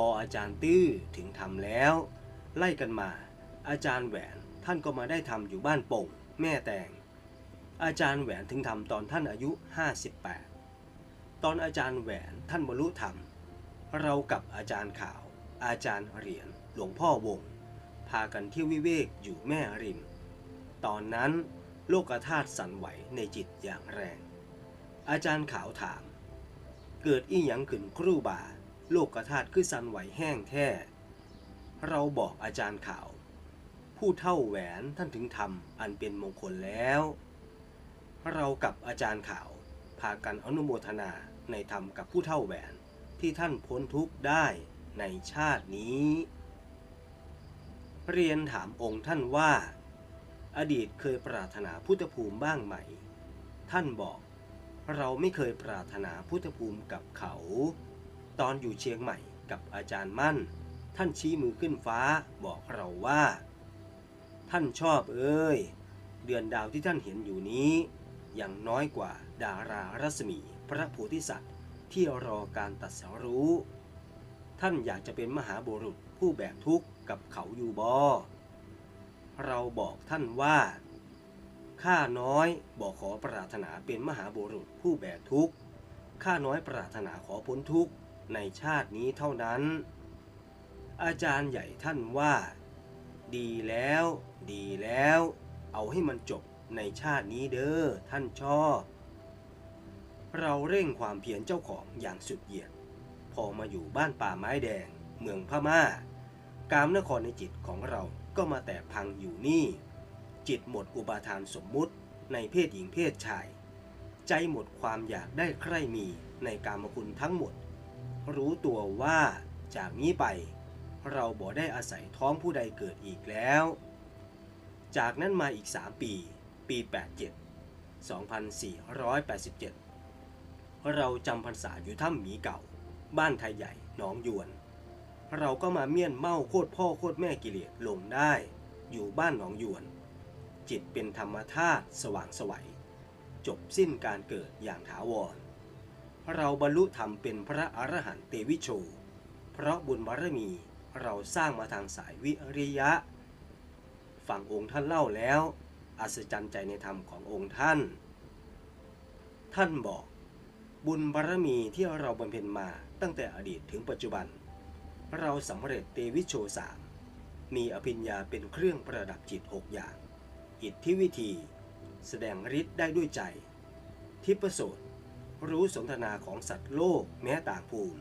พออาจารย์ตื้อถึงทำแล้ว ไล่กันมา อาจารย์แหวนท่านก็มาได้ทำอยู่บ้านโป่งแม่แตง อาจารย์แหวนถึงทำตอนท่านอายุ 58 ตอนอาจารย์แหวนท่านบรรลุธรรม เรากับอาจารย์ข่าว อาจารย์เหรียญหลวงพ่อวง พากันเที่ยววิเวกอยู่แม่ริม ตอนนั้นโลกธาตุสั่นไหวในจิตอย่างแรง อาจารย์ขาวถาม เกิดอีหยังขึ้นครูบา โลกธาตุคือสันไหวแห้งแท้ เราบอกอาจารย์ข่าว ผู้เท่าแหวนท่านถึงทำอันเป็นมงคลแล้ว เรากับอาจารย์ข่าว พากันอนุโมทนาในธรรมกับผู้เท่าแหวนที่ท่านพ้นทุกข์ได้ในชาตินี้ เรียนถามองค์ท่านว่า อดีตเคยปรารถนาพุทธภูมิบ้างไหม ท่านบอก เราไม่เคยปรารถนาพุทธภูมิกับเขา ตอนอยู่เชียงใหม่กับอาจารย์มั่น ท่านชี้มือขึ้นฟ้าบอกเราว่า ท่านชอบเอ้ย เดือนดาวที่ท่านเห็นอยู่นี้ยังน้อยกว่าดารารัศมีพระโพธิสัตว์ที่รอการตัดสรู้ ท่านอยากจะเป็นมหาบุรุษผู้แบกทุกข์กับเขาอยู่บอ เราบอกท่านว่าข้าน้อยบอกขอปรารถนาเป็นมหาบุรุษผู้แบกทุกข์ข้าน้อยปรารถนาขอพ้นทุกข์ ในชาตินี้เท่านั้น อาจารย์ใหญ่ท่านว่า ดีแล้ว ดีแล้ว เอาให้มันจบในชาตินี้เด้อท่านชอบเราเร่งความเพียรเจ้าของอย่างสุดเหยียด พอมาอยู่บ้านป่าไม้แดง เมืองพม่า กามนครในจิตของเราก็มาแต่พังอยู่นี่ จิตหมดอุปาทานสมมุติในเพศหญิงเพศชาย ใจหมดความอยากได้ใคร่มีในกามคุณทั้งหมด รู้ตัวว่าจากนี้ไป เราบ่ได้อาศัยท้องผู้ใดเกิดอีกแล้ว จากนั้นมาอีก 3 ปี ปี 87 2487 เราจำพรรษาอยู่ถ้ำหมีเก่า บ้านไทยใหญ่หนองยวน เราก็มาเมี่ยนเมาโคตรพ่อโคตรแม่กิเลสลงได้ อยู่บ้านหนองยวน จิตเป็นธรรมธาตุสว่างสวัยจบสิ้นการเกิดอย่างถาวร เราบรรลุธรรมเป็นพระอรหันต์เตวิโช เพราะบุญบารมีเราสร้างมาทางสายวิริยะฟังองค์ท่านเล่าแล้ว อัศจรรย์ใจในธรรมขององค์ท่าน ท่านบอก บุญบารมีที่เราบำเพ็ญมาตั้งแต่อดีตถึงปัจจุบัน เราสำเร็จเตวิโชสามมีอภิญญาเป็นเครื่องประดับจิตหกอย่าง อิทธิวิธี แสดงฤทธิ์ได้ด้วยใจ ทิพโสต รู้สนทนาของสัตว์โลกแม้ต่างภูมิ